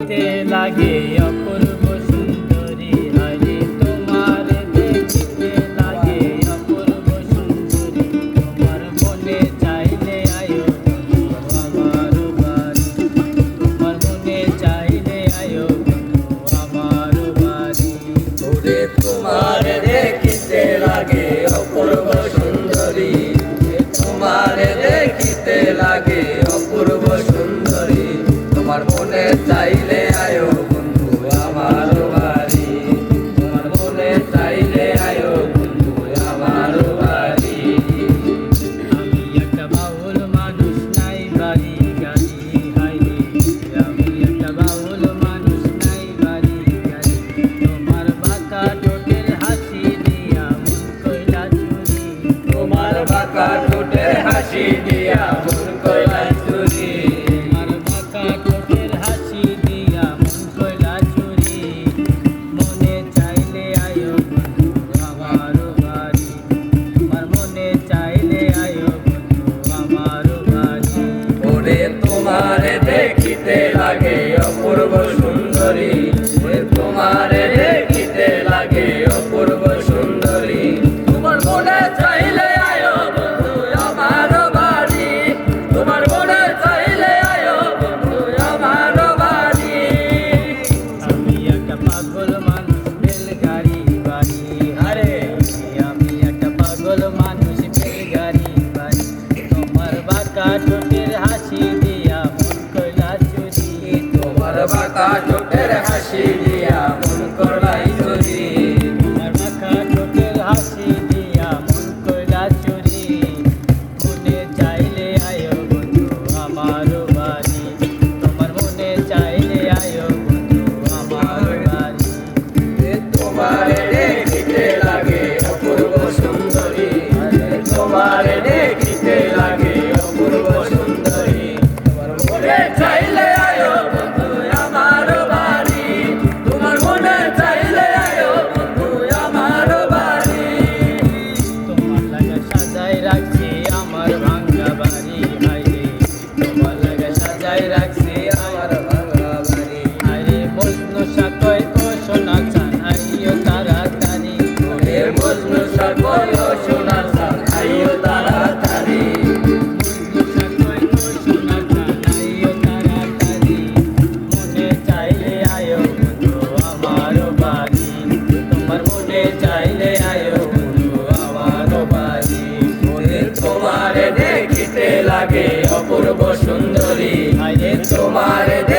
লাগে অপূর্ব সুন্দরী হরে, তোমার দেখিতে লাগে অপূর্ব সুন্দরী। তোমার মনে চাইলে আয়ো আমার বাড়ি। তোমার মনে চাইলে আয়ো আমার বাড়ি। ওরে তোমার দেখিতে লাগে অপূর্ব সুন্দরী। তোমার দেখিতে লাগে অপূর্ব সুন্দরী। আমার মনে চাইলে মাখা ঠোঁটের হাসি দিয়া মন করলাই যদি। মাখা ঠোঁটের হাসি তোমার